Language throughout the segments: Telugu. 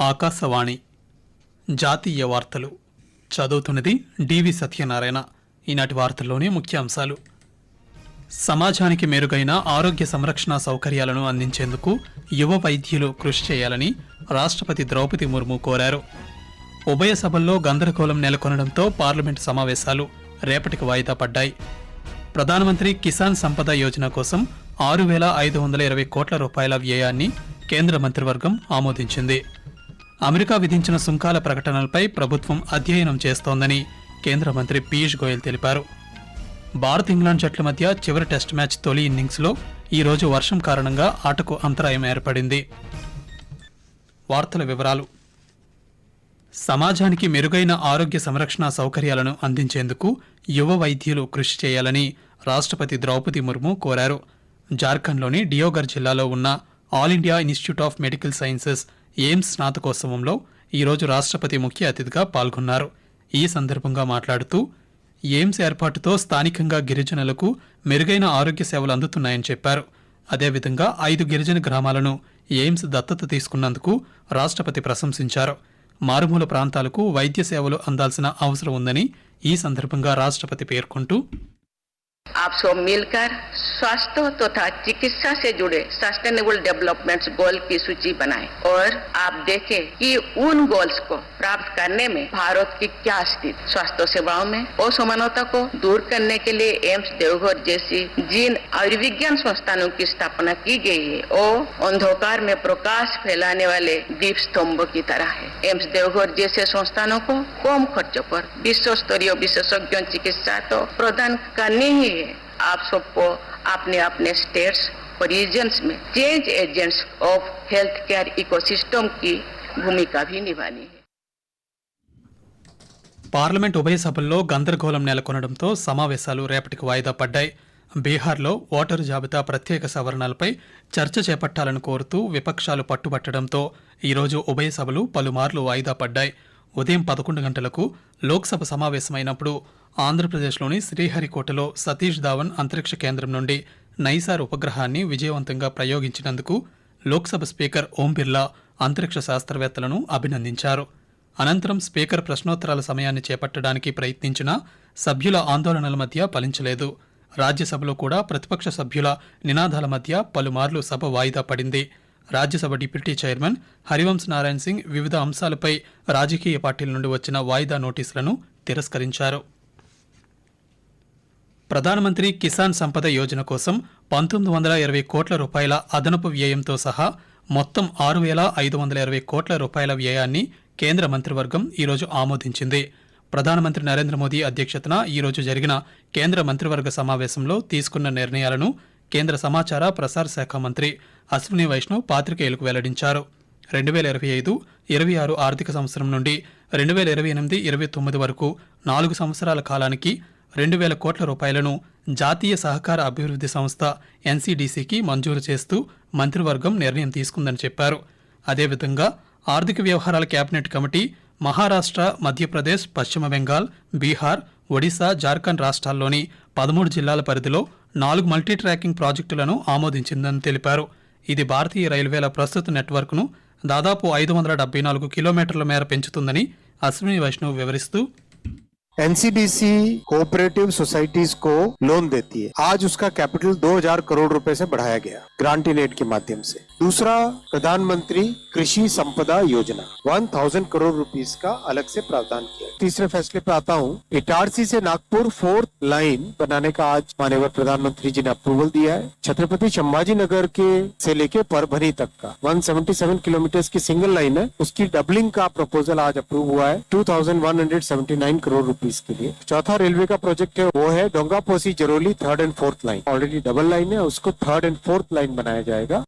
ఆకాశవాణి. జాతీయ వార్తలు. చదువుతున్నది డివి సత్యనారాయణ. ఈనాటి వార్తల్లోని ముఖ్యాంశాలు. సమాజానికి మెరుగైన ఆరోగ్య సంరక్షణ సౌకర్యాలను అందించేందుకు యువ వైద్యులు కృషి చేయాలని రాష్ట్రపతి ద్రౌపది ముర్ము కోరారు. ఉభయ సభల్లో గందరగోళం నెలకొనడంతో పార్లమెంటు సమావేశాలు రేపటికి వాయిదా పడ్డాయి. ప్రధానమంత్రి కిసాన్ సంపద యోజన కోసం ఆరు వేల ఐదు వందల ఇరవై కోట్ల రూపాయల వ్యయాన్ని కేంద్ర మంత్రివర్గం ఆమోదించింది. అమెరికా విధించిన సుంకాల ప్రకటనలపై ప్రభుత్వం అధ్యయనం చేస్తోందని కేంద్ర మంత్రి పీయూష్ గోయల్ తెలిపారు. భారత్ ఇంగ్లాండ్ జట్ల మధ్య చివరి టెస్ట్ మ్యాచ్ తొలి ఇన్నింగ్స్లో ఈ రోజు వర్షం కారణంగా ఆటకు అంతరాయం ఏర్పడింది. వార్తల వివరాలు. సమాజానికి మెరుగైన ఆరోగ్య సంరక్షణ సౌకర్యాలను అందించేందుకు యువ వైద్యులు కృషి చేయాలని రాష్ట్రపతి ద్రౌపది ముర్ము కోరారు. జార్ఖండ్లోని డియోగర్ జిల్లాలో ఉన్న All India Institute of Medical Sciences AIIMS స్నాతకోత్సవంలో ఈరోజు రాష్ట్రపతి ముఖ్య అతిథిగా పాల్గొన్నారు. ఈ సందర్భంగా మాట్లాడుతూ ఎయిమ్స్ ఏర్పాటుతో స్థానికంగా గిరిజనులకు మెరుగైన ఆరోగ్య సేవలు అందుతున్నాయని చెప్పారు. అదేవిధంగా ఐదు గిరిజన గ్రామాలను ఎయిమ్స్ దత్తత తీసుకున్నందుకు రాష్ట్రపతి ప్రశంసించారు. మారుమూల ప్రాంతాలకు వైద్య సేవలు అందాల్సిన అవసరం ఉందని ఈ సందర్భంగా రాష్ట్రపతి పేర్కొంటూ आप सब मिलकर स्वास्थ्य तथा तो चिकित्सा से जुड़े सस्टेनेबल डेवलपमेंट गोल की सूची बनाएँ और आप देखें कि उन गोल्स को प्राप्त करने में भारत की क्या स्थिति। स्वास्थ्य सेवाओं में असमानता को दूर करने के लिए एम्स देवघर जैसी जिन आयुर्विज्ञान संस्थानों की स्थापना की गई है वो अंधकार में प्रकाश फैलाने वाले दीप स्तंभ की तरह है। एम्स देवघर जैसे संस्थानों को कम खर्चों पर विश्व स्तरीय विशेषज्ञ चिकित्सा तो प्रदान करनी ही है आप सबको अपने अपने स्टेट्स और रीजन्स में change agents of health care ecosystem की भूमिका भी निभानी है పార్లమెంట్ ఉభయ సభల్లో గందరగోళం నెలకొనడంతో సమావేశాలు రేపటికి వాయిదా పడ్డాయి బీహార్లో ఓటరు జాబితా ప్రత్యేక సవరణలపై చర్చ చేపట్టాలని కోరుతూ విపక్షాలు పట్టుబట్టడంతో ఈరోజు ఉభయ సభలు పలుమార్లు వాయిదా పడ్డాయి ఉదయం పదకొండు గంటలకు లోక్సభ సమావేశమైనప్పుడు ఆంధ్రప్రదేశ్లోని శ్రీహరికోటలో సతీష్ ధావన్ అంతరిక్ష కేంద్రం నుండి నైసార్ ఉపగ్రహాన్ని విజయవంతంగా ప్రయోగించినందుకు లోక్సభ స్పీకర్ ఓం బిర్లా అంతరిక్ష శాస్త్రవేత్తలను అభినందించారు. అనంతరం స్పీకర్ ప్రశ్నోత్తరాల సమయాన్ని చేపట్టడానికి ప్రయత్నించినా సభ్యుల ఆందోళనల మధ్య ఫలించలేదు. రాజ్యసభలో కూడా ప్రతిపక్ష సభ్యుల నినాదాల మధ్య పలుమార్లు సభ వాయిదా పడింది. రాజ్యసభ డిప్యూటీ చైర్మన్ హరివంశ్ నారాయణ్ సింగ్ వివిధ అంశాలపై రాజకీయ పార్టీల నుండి వచ్చిన వాయిదా నోటీసులను తిరస్కరించారు. ప్రధానమంత్రి కిసాన్ సంపద యోజన కోసం పంతొమ్మిది వందల ఇరవై కోట్ల రూపాయల అదనపు వ్యయంతో సహా మొత్తం ఆరు వేల ఐదు వందల ఇరవై కోట్ల రూపాయల వ్యయాన్ని కేంద్ర మంత్రివర్గం ఈరోజు ఆమోదించింది. ప్రధానమంత్రి నరేంద్ర మోదీ అధ్యక్షతన ఈరోజు జరిగిన కేంద్ర మంత్రివర్గ సమావేశంలో తీసుకున్న నిర్ణయాలను కేంద్ర సమాచార ప్రసార శాఖ మంత్రి అశ్విని వైష్ణవ్ పాత్రికేయులకు వెల్లడించారు. రెండు వేల ఇరవై ఐదు ఇరవై ఆరు ఆర్థిక సంవత్సరం నుండి రెండు వేల ఇరవై ఎనిమిది ఇరవై తొమ్మిది వరకు నాలుగు సంవత్సరాల కాలానికి రెండు వేల కోట్ల రూపాయలను జాతీయ సహకార అభివృద్ధి సంస్థ ఎన్సీడీసీకి మంజూరు చేస్తూ మంత్రివర్గం నిర్ణయం తీసుకుందని చెప్పారు. అదేవిధంగా ఆర్థిక వ్యవహారాల కేబినెట్ కమిటీ మహారాష్ట్ర మధ్యప్రదేశ్ పశ్చిమ బెంగాల్ బీహార్ ఒడిశా జార్ఖండ్ రాష్ట్రాల్లోని పదమూడు జిల్లాల పరిధిలో నాలుగు మల్టీ ట్రాకింగ్ ప్రాజెక్టులను ఆమోదించిందని తెలిపారు. ఇది భారతీయ రైల్వేల ప్రస్తుత నెట్వర్క్ను దాదాపు ఐదు వందల డెబ్బై నాలుగు కిలోమీటర్ల మేర పెంచుతుందని అశ్విని వైష్ణవ్ వివరిస్తూ N C D C cooperative societies को लोन देती है। आज उसका कैपिटल 2000 करोड़ रुपए से बढ़ाया गया ग्रांट इन एड के माध्यम से। दूसरा, प्रधानमंत्री कृषि संपदा योजना 1000 करोड़ रुपीस का अलग से प्रावधान किया तीसरे फैसले पे आता हूँ, इटारसी से नागपुर फोर्थ लाइन बनाने का आज माननीय प्रधानमंत्री जी ने अप्रूवल दिया है। छत्रपति संभाजी नगर के से लेके परभनी तक का। 177 किलोमीटर की सिंगल लाइन है, उसकी डबलिंग का प्रपोजल आज अप्रूव हुआ है। 2179 करोड़ रुपीस के लिए चौथा रेलवे का प्रोजेक्ट है वो है Donga Posi Jaroli third and fourth line already double line है उसको थर्ड एंड फोर्थ लाइन बनाया जाएगा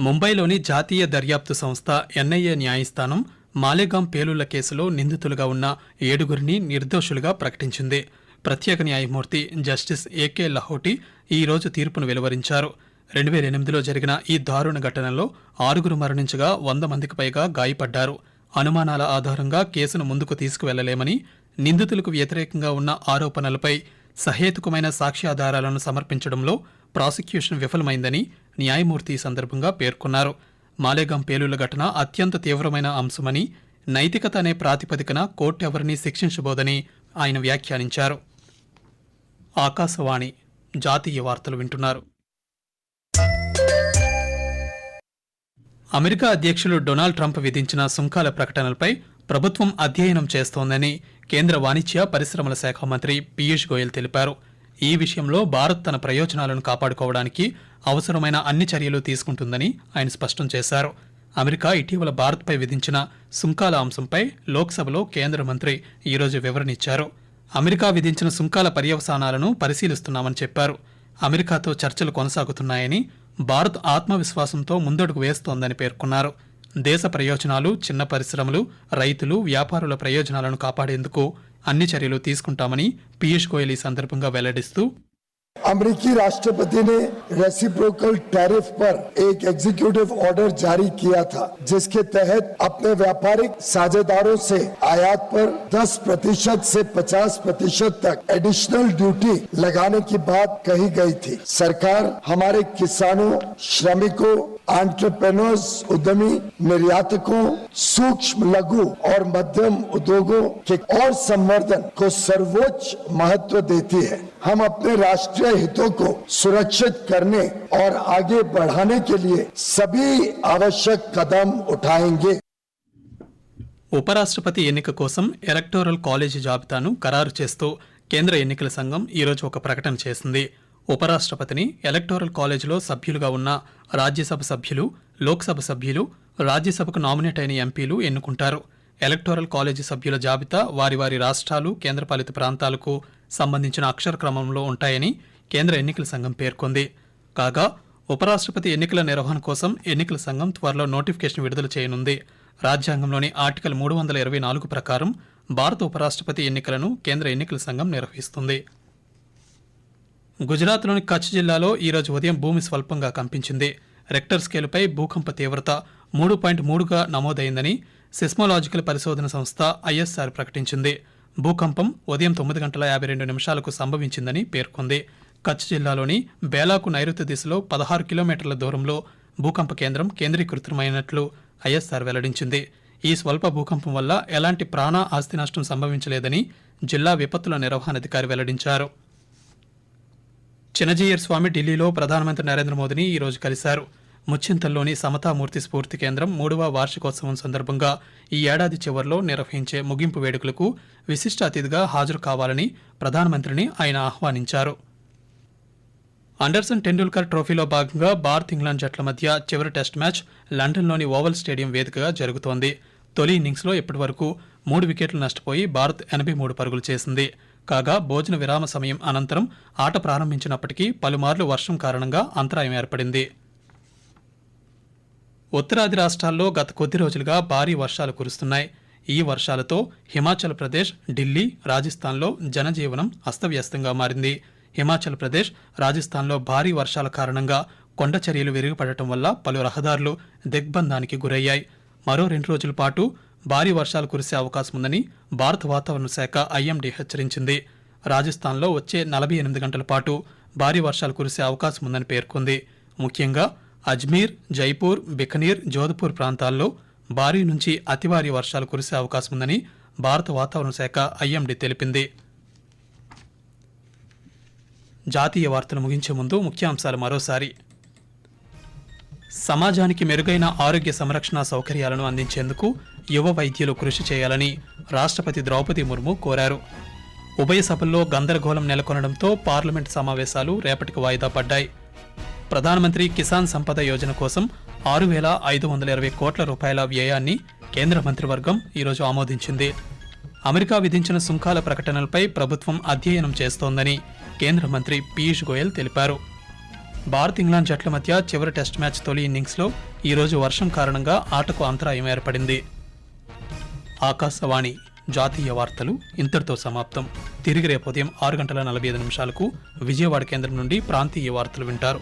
ముంబైలోని జాతీయ దర్యాప్తు సంస్థ ఎన్ఐఏ న్యాయస్థానం మాలేగాం పేలుళ్ల కేసులో నిందితులుగా ఉన్న ఏడుగురిని నిర్దోషులుగా ప్రకటించింది ప్రత్యేక న్యాయమూర్తి జస్టిస్ ఏకే లహోటి ఈ రోజు తీర్పును వెలువరించారు రెండు వేల ఎనిమిదిలో జరిగిన ఈ దారుణ ఘటనలో ఆరుగురు మరణించగా వంద మందికి పైగా గాయపడ్డారు అనుమానాల ఆధారంగా కేసును ముందుకు తీసుకువెళ్ళలేమని నిందితులకు వ్యతిరేకంగా ఉన్న ఆరోపణలపై సహేతుకమైన సాక్ష్యాధారాలను సమర్పించడంలో ప్రాసిక్యూషన్ విఫలమైందని న్యాయమూర్తి సందర్భంగా పేర్కొన్నారు. మాలేగాం పేలుల ఘటన అత్యంత తీవ్రమైన అంశమని నైతికత అనే ప్రాతిపదికన కోర్టు ఎవరిని శిక్షించబోదని ఆయన వ్యాఖ్యానించారు. ఆకాశవాణి జాతీయ వార్తలు వింటున్నారు. అమెరికా అధ్యక్షులు డొనాల్డ్ ట్రంప్ విధించిన సుంకాల ప్రకటనలపై ప్రభుత్వం అధ్యయనం చేస్తోందని కేంద్ర వాణిజ్య పరిశ్రమల శాఖ మంత్రి పీయూష్ గోయల్ తెలిపారు. ఈ విషయంలో భారత్ తన ప్రయోజనాలను కాపాడుకోవడానికి అవసరమైన అన్ని చర్యలు తీసుకుంటుందని ఆయన స్పష్టం చేశారు. అమెరికా ఇటీవల భారత్పై విధించిన సుంకాల అంశంపై లోక్సభలో కేంద్ర మంత్రి ఈరోజు వివరణిచ్చారు అమెరికా విధించిన సుంకాల పర్యవసానాలను పరిశీలిస్తున్నామని చెప్పారు. అమెరికాతో చర్చలు కొనసాగుతున్నాయని భారత్ ఆత్మవిశ్వాసంతో ముందడుగు వేస్తోందని పేర్కొన్నారు. దేశ ప్రయోజనాలు చిన్న పరిశ్రమలు రైతులు వ్యాపారుల ప్రయోజనాలను కాపాడేందుకు అన్ని చర్యలు తీసుకుంటామని పీయూష్ గోయల్ ఈ సందర్భంగా వెల్లడిస్తూ अमेरिकी राष्ट्रपति ने रेसिप्रोकल टैरिफ पर एक एग्जीक्यूटिव ऑर्डर जारी किया था, जिसके तहत अपने व्यापारिक साझेदारों से आयात पर 10 प्रतिशत से 50 प्रतिशत तक एडिशनल ड्यूटी लगाने की बात कही गई थी। सरकार हमारे किसानों, श्रमिकों एंटरप्रेन्योर्स उद्यमी निर्यातकों सूक्ष्म लघु और मध्यम उद्योगों के और संवर्धन को सर्वोच्च महत्व देती है हम अपने राष्ट्रीय हितों को सुरक्षित करने और आगे बढ़ाने के लिए सभी आवश्यक कदम उठाएंगे ఉపరాష్ట్రపతి ఎన్నిక కోసం ఎలక్టోరల్ కాలేజీ జాబితాను ఖరారు చేస్తూ కేంద్ర ఎన్నికల సంఘం ఈరోజు ఒక ప్రకటన చేసింది ఉపరాష్ట్రపతిని ఎలక్టోరల్ కాలేజీలో సభ్యులుగా ఉన్న రాజ్యసభ సభ్యులు లోక్సభ సభ్యులు రాజ్యసభకు నామినేట్ అయిన ఎంపీలు ఎన్నుకుంటారు. ఎలక్టోరల్ కాలేజీ సభ్యుల జాబితా వారి వారి రాష్ట్రాలు కేంద్రపాలిత ప్రాంతాలకు సంబంధించిన అక్షర క్రమంలో ఉంటాయని కేంద్ర ఎన్నికల సంఘం పేర్కొంది. కాగా ఉపరాష్ట్రపతి ఎన్నికల నిర్వహణ కోసం ఎన్నికల సంఘం త్వరలో నోటిఫికేషన్ విడుదల చేయనుంది. రాజ్యాంగంలోని ఆర్టికల్ మూడు వందల ఇరవై నాలుగు ప్రకారం భారత ఉపరాష్ట్రపతి ఎన్నికలను కేంద్ర ఎన్నికల సంఘం నిర్వహిస్తుంది. గుజరాత్లోని కచ్ జిల్లాలో ఈరోజు ఉదయం భూమి స్వల్పంగా కంపించింది. రెక్టర్ స్కేలుపై భూకంప తీవ్రత మూడు పాయింట్ మూడుగా నమోదైందని సిస్మోలాజికల్ పరిశోధన సంస్థ ఐఎస్ఆర్ ప్రకటించింది. భూకంపం ఉదయం తొమ్మిది గంటల యాభై రెండు నిమిషాలకు సంభవించిందని పేర్కొంది. కచ్ జిల్లాలోని బేలాకు నైరుతి దిశలో పదహారు కిలోమీటర్ల దూరంలో భూకంప కేంద్రం కేంద్రీకృతమైనట్లు ఐఎస్ఆర్ వెల్లడించింది. ఈ స్వల్ప భూకంపం వల్ల ఎలాంటి ప్రాణ ఆస్తి నష్టం సంభవించలేదని జిల్లా విపత్తుల నిర్వహణాధికారి వెల్లడించారు. చినజీయర్ స్వామి ఢిల్లీలో ప్రధానమంత్రి నరేంద్ర మోదీని ఈరోజు కలిశారు. ముచ్చింతల్లోని సమతామూర్తి స్ఫూర్తి కేంద్రం మూడవ వార్షికోత్సవం సందర్భంగా ఈ ఏడాది చివరిలో నిర్వహించే ముగింపు వేడుకలకు విశిష్ట అతిథిగా హాజరు కావాలని ప్రధానమంత్రిని ఆయన ఆహ్వానించారు. అండర్సన్ టెండూల్కర్ ట్రోఫీలో భాగంగా భారత్ ఇంగ్లాండ్ జట్ల మధ్య చివరి టెస్ట్ మ్యాచ్ లండన్లోని ఓవల్ స్టేడియం వేదికగా జరుగుతోంది. తొలి ఇన్నింగ్స్లో ఇప్పటివరకు మూడు వికెట్లు నష్టపోయి భారత్ ఎనభై మూడు పరుగులు చేసింది. కాగా భోజన విరామ సమయం అనంతరం ఆట ప్రారంభించినప్పటికీ పలుమార్లు వర్షం కారణంగా అంతరాయం ఏర్పడింది. ఉత్తరాది రాష్ట్రాల్లో గత కొద్ది రోజులుగా భారీ వర్షాలు కురుస్తున్నాయి. ఈ వర్షాలతో హిమాచల్ ప్రదేశ్ ఢిల్లీ రాజస్థాన్లో జనజీవనం అస్తవ్యస్తంగా మారింది. హిమాచల్ ప్రదేశ్ రాజస్థాన్లో భారీ వర్షాల కారణంగా కొండ చర్యలు విరిగిపడటం వల్ల పలు రహదారులు దిగ్బంధానికి గురయ్యాయి. మరో రెండు రోజుల పాటు భారీ వర్షాలు కురిసే అవకాశం ఉందని భారత వాతావరణ శాఖ ఐఎండీ హెచ్చరించింది. రాజస్థాన్లో వచ్చే నలభై ఎనిమిది గంటల పాటు భారీ వర్షాలు కురిసే అవకాశం ఉందని పేర్కొంది. ముఖ్యంగా అజ్మీర్ జైపూర్ బికనీర్ జోధ్పూర్ ప్రాంతాల్లో భారీ నుంచి అతి భారీ వర్షాలు కురిసే అవకాశం ఉందని భారత వాతావరణ శాఖ ఐఎండీ తెలిపింది. జాతీయ వార్తలు ముగించే ముందు ముఖ్యాంశాలు మరోసారి. సమాజానికి మెరుగైన ఆరోగ్య సంరక్షణ సౌకర్యాలను అందించేందుకు యువ వైద్యులు కృషి చేయాలని రాష్ట్రపతి ద్రౌపది ముర్ము కోరారు. ఉభయ సభల్లో గందరగోళం నెలకొనడంతో పార్లమెంట్ సమావేశాలు రేపటికి వాయిదా పడ్డాయి. ప్రధానమంత్రి కిసాన్ సంపద యోజన కోసం ఆరు వేల ఐదు వందల ఇరవై కోట్ల రూపాయల వ్యయాన్ని కేంద్ర మంత్రివర్గం ఈరోజు ఆమోదించింది. అమెరికా విధించిన సుంకాల ప్రకటనలపై ప్రభుత్వం అధ్యయనం చేస్తోందని కేంద్ర మంత్రి పీయూష్ గోయల్ తెలిపారు. భారత్ ఇంగ్లాండ్ జట్ల మధ్య చివరి టెస్ట్ మ్యాచ్ తొలి ఇన్నింగ్స్లో ఈరోజు వర్షం కారణంగా ఆటకు అంతరాయం ఏర్పడింది. ఆకాశవాణి జాతీయ వార్తలు ఇంతటితో సమాప్తం. తిరిగి రేపు ఉదయం ఆరు గంటల నలభై ఐదు నిమిషాలకు విజయవాడ కేంద్రం నుండి ప్రాంతీయ వార్తలు వింటారు.